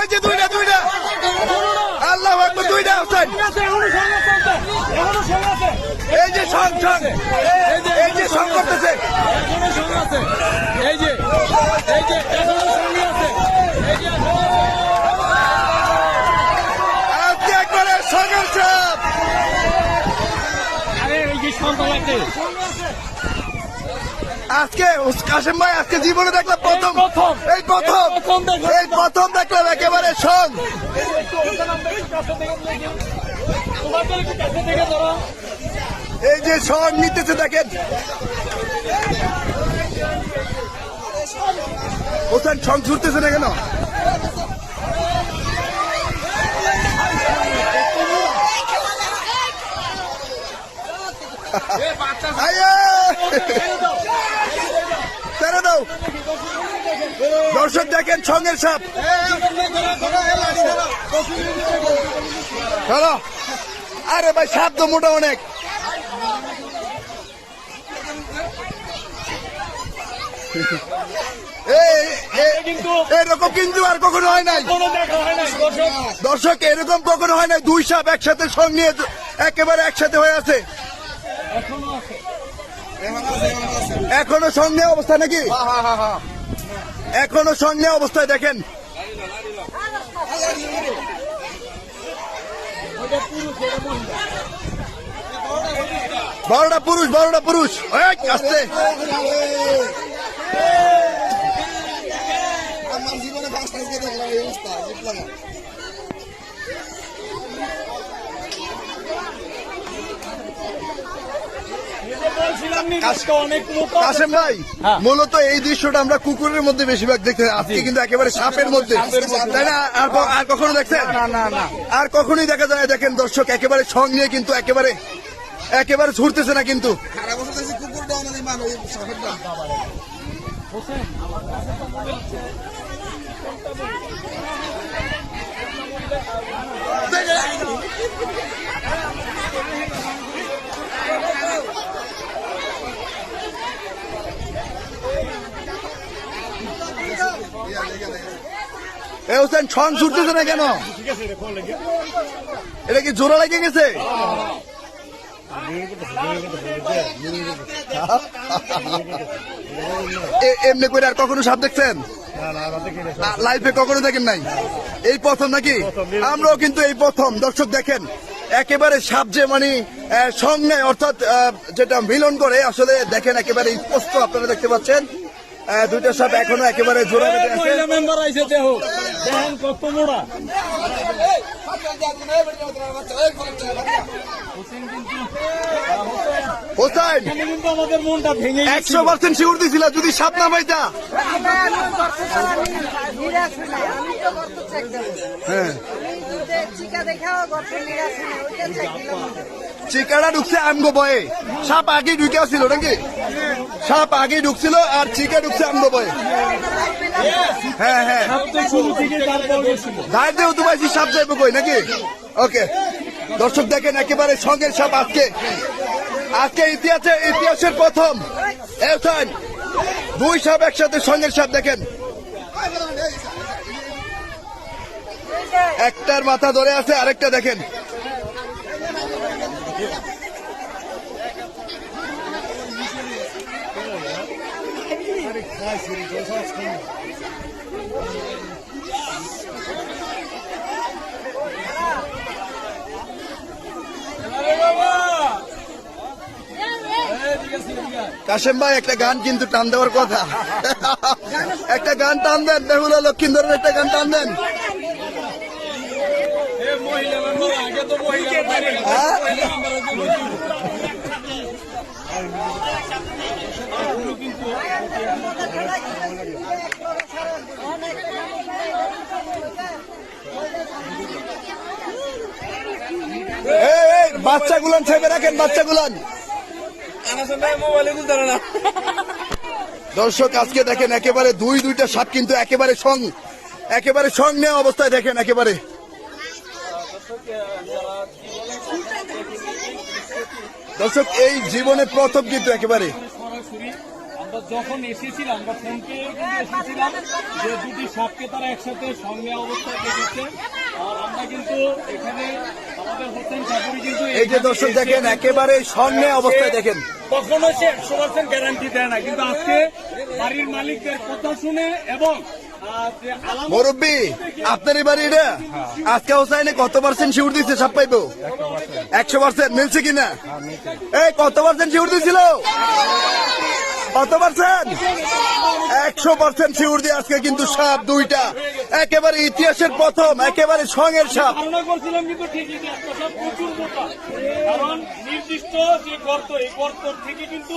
এই যে দুইটা দুইটা। আল্লাহ আকবার দুইটা হোসেন এই যে সং সং। এই যে সং করতেছে। এই যে এই যে আজকে একবারে আরে যে আছে আজকে কাশেম ভাই আজকে জীবনে দেখলাম প্রথম। এই প্রথম এই প্রথম দেখলাম। একেবারে সং এই যে সং নিতেছে দেখেন হোসেন সং ছুটতেছে না কেন আয়ে! দর্শক দেখেন সঙ্গের সাপ চলো আরে ভাই সাপ তো মোটা অনেক। এরকম কিন্তু আর কখনো হয় নাই। দর্শক, এরকম কখনো হয় নাই। দুই সাপ একসাথে সঙ্গে একেবারে একসাথে হয়ে আছে। এখনও সঙ্গে অবস্থা নাকি? এখনও সঙ্গে অবস্থায় দেখেন। বারোটা পুরুষ বারোটা পুরুষ। আসতে জীবনে ফার্স্ট টাইম দেখলাম এই অবস্থা বুঝলাম না। এই কাসেম ভাই হ্যাঁ। মূলত এই দৃশ্যটা আমরা কুকুরের মধ্যে বেশিরভাগ দেখতে আজকে কিন্তু একেবারে সাপের মধ্যে। তাই না? আর আর কখনো দেখছেন? না না না আর কখনোই দেখা যায় দেখেন দর্শক একেবারে সং নিয়ে কিন্তু একেবারে একেবারে ছুটতেছে না কিন্তু। কুকুরটা এ হোসেন ছং ছুটতেছে না কেন? এটা কি জোড়া লেগে গেছে? এমনি করে আর কখনো সাপ দেখছেন? লাইফে কখনো দেখেন নাই? এই প্রথম নাকি? আমরাও কিন্তু এই প্রথম। দর্শক দেখেন, একেবারে সাপ যে মানে সঙ্গে অর্থাৎ যেটা মিলন করে, আসলে দেখেন একেবারে স্পষ্ট আপনারা দেখতে পাচ্ছেন। দুইটা সাপ এখনও একেবারে জোড়া বেঁধে আছে। মহিলা মেম্বার আইছে দেহ। দেখেন কত মোড়া। হোসেন একশো পার্সেন্ট দিছিল যদি সাপ নামাইতা হ্যাঁ। চিকা দেখাও গর্ত নিরাশ ওইটা চেক দিলাম চিকাটা ঢুকছে আমগো বয়ে সাপ আগে ঢুকে ছিল নাকি? সাপ আগে ঢুকছিল আর চিকা ঢুকছে আমগো বয়ে হ্যাঁ হ্যাঁ। তো শুরু থেকে তারপর গেছিল ধার দিয়ে তো পাইছি সাপ যাইবো কই নাকি? ওকে দর্শক দেখেন, একেবারে সঙ্গের সাপ আজকে। আজকে ইতিহাসে, ইতিহাসের প্রথম। দুই সাপ একসাথে সঙ্গের সাপ, দেখেন। একটার মাথা ধরে আছে, আরেকটা দেখেন। কাশেম ভাই একটা গান কিন্তু টান দেওয়ার কথা। একটা গান টান দেন বেহুলা লক্ষিন্দরের একটা গান টান দেন। মহিলা মেম্বার আগে তো মহিলা মেম্বার হ্যাঁ? মহিলা মেম্বার আছে বলছিল। এই, এই, বাচ্চাগুলান ছেপে রাখেন, বাচ্চাগুলান। দর্শক, আজকে দেখেন একেবারে দুই, দুইটা সাপ কিন্তু একেবারে সং একেবারে সং নেওয়া অবস্থায় দেখেন একেবারে। দর্শক, এই জীবনে প্রথম কিন্তু একেবারে। যখন এসেছিলাম আমরা ফোন পেয়ে কিন্তু এসেছিলাম যে দুটি সাপকে তারা একসাথে সঙ্গে অবস্থায় দেখেছে আর আমরা কিন্তু এখানে আমাদের হোসেন চাকুরি কিন্তু এই যে দর্শক দেখেন একেবারে সঙ্গে অবস্থায় দেখেন। কখনো সে একশো পার্সেন্ট গ্যারান্টি দেয় না কিন্তু আজকে বাড়ির মালিকদের কথা শুনে এবং মুরব্বী আপনার এবারে এটা? আজকে হোসাইনে কত পার্সেন্ট শিউর দিচ্ছে সব পাইবো? একশো পার্সেন্ট মিলছে কিনা? এই কত পার্সেন্ট শিউর দিছিল? কত পার্সেন্ট একশো পার্সেন্ট শিউর দিয়ে আজকে কিন্তু সাপ দুইটা। একেবারে ইতিহাসের প্রথম, একেবারে সঙ্গের সাপ। নির্দিষ্ট যে গর্ত, এই গর্ত থেকে কিন্তু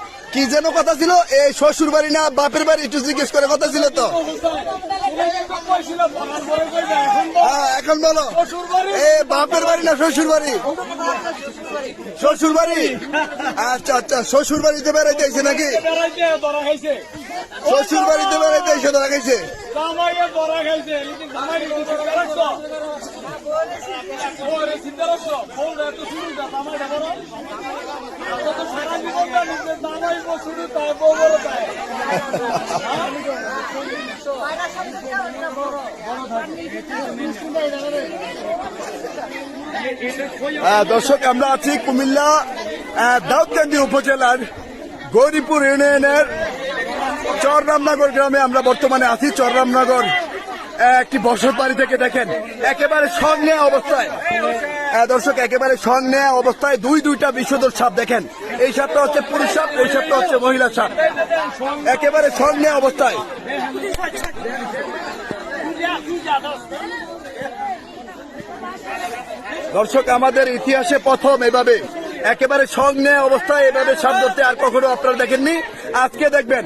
কি যেন কথা ছিল? এই শ্বশুর বাড়ি না, বাপের বাড়ি, একটু জিজ্ঞেস করে কথা ছিল তো। হ্যাঁ এখন বলো। এ, বাপের বাড়ি না শ্বশুর বাড়ি? শ্বশুর বাড়ি? আচ্ছা আচ্ছা শ্বশুর বাড়িতে বেড়াইতে আইছে নাকি? শ্বশুর বাড়িতে বেড়াইতে জামাইয়ে ধরা খাইছে। দর্শক, আমরা আছি কুমিল্লা দাউদকান্দি উপজেলার গৌরীপুর ইউনিয়নের চররামনগর গ্রামে আমরা বর্তমানে আছি। চররামনগর একটি বসত বাড়ি থেকে দেখেন, একেবারে সঙ্গে অবস্থায়। দর্শক, একেবারে সঙ্গে অবস্থায় দুই দুইটা বিষধর সাপ দেখেন। এই সাপটা হচ্ছে পুরুষ সাপ ওই সাপটা হচ্ছে মহিলা সাপ। একেবারে সঙ্গে অবস্থায়। দর্শক, আমাদের ইতিহাসে প্রথম এভাবে, একেবারে সঙ্গে অবস্থায় এভাবে সাপ ধরতে আর কখনো আপনারা দেখেননি। আজকে দেখবেন।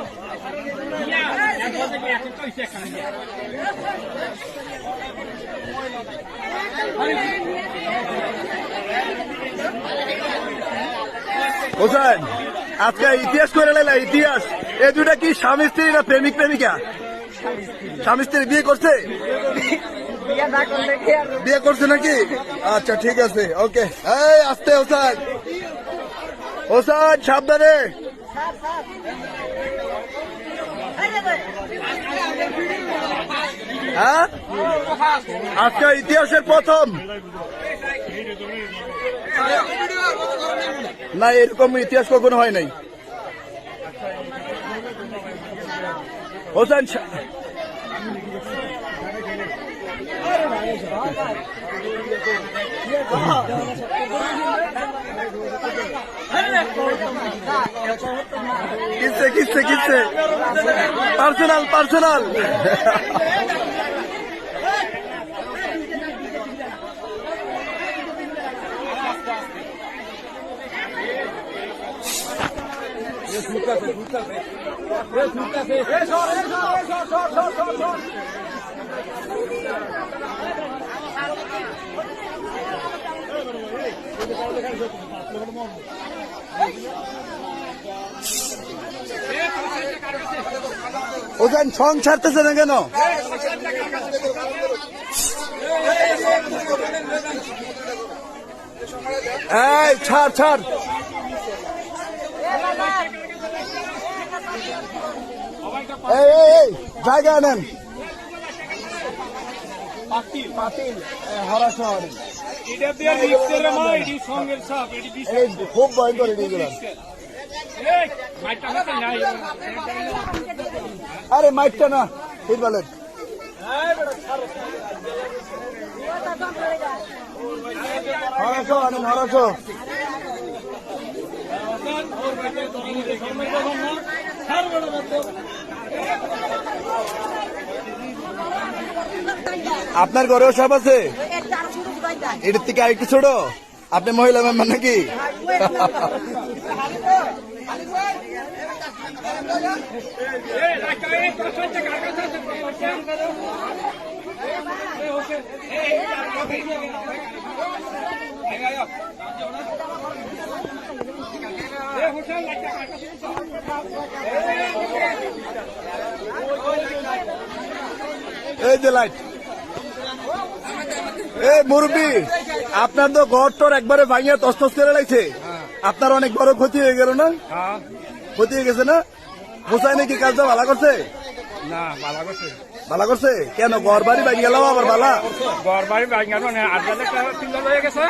হোসেন, আজকে ইতিহাস করে লাইলা, ইতিহাস। এ দুটা কি স্বামী স্ত্রী না প্রেমিক প্রেমিকা? স্বামী স্ত্রী বিয়ে করছে? বিয়ে করছে নাকি? আচ্ছা ঠিক আছে, ওকে। এই, আসতে, হোসেন। হোসেন, সাবধানে। হ্যাঁ? আজকে ইতিহাসের প্রথম। না, এরকম ইতিহাস কখনো হয় নাই। হোসেন কিসে কিসে কিসে? Personal personal. ওখান সং ছাড়তেছে না কেন? এই ছাড় ছাড়। এই এই জায়গা নেন। খুব ভয়ঙ্কর আরে মাইকটা না ঠিক বলেন আনেন হরাছো আপনার ঘরেও সাপ আছে এটার থেকে আরেকটু ছোট আপনি মহিলা মেম্বার নাকি এই যে লাইট এই মুরব্বী আপনার তো ঘর টর একবারে ভাঙিয়ে তস্তস করে লাগছে আপনার অনেক বড় ক্ষতি হয়ে গেল না? ক্ষতি হয়ে গেছে না? হোসাই নাকি কাজটা ভালো করছে? না ভালো করছে। ভালো করছে? কেন ঘর বাড়ি ভাঙি গেল আবার ভালা? ঘর বাড়ি হয়ে গেছে।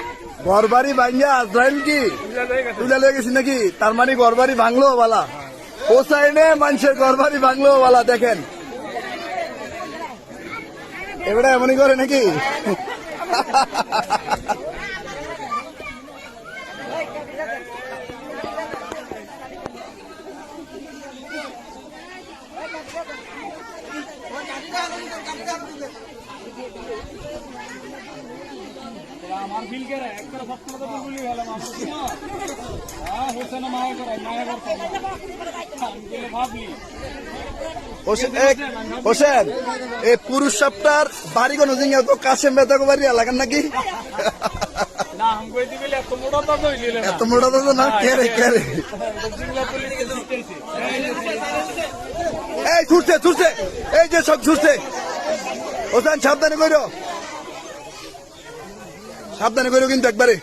ঘর বাড়ি ভাঙিয়া আজরাইল কি? তুলে লেগে গেছি নাকি? তার মানে ঘর বাড়ি ভাঙলো বালা হোসাইনে মানুষের ঘর বাড়ি ভাঙলো বালা দেখেন। এবারে এমনই করে নাকি আমার বিল কে রে একটা সপ্তাহ তো বলি গেলাম আমার হ্যাঁ হোসেন মায়া করে মায়া করতে আমি বলে ভাবলি হোসেন এক হোসেন এই পুরুষ সপ্তাহ বাড়ি কোন জিঙ্গা তো কাশেম বেতাকো বাড়ি এলাকার নাকি? এত মোটা তো না। কে রে কে রে? এই ছুটছে ছুটছে। এই যে সব ছুটছে। হোসেন সাবধানে কইরো। সাবধানে করে কিন্তু একবারে।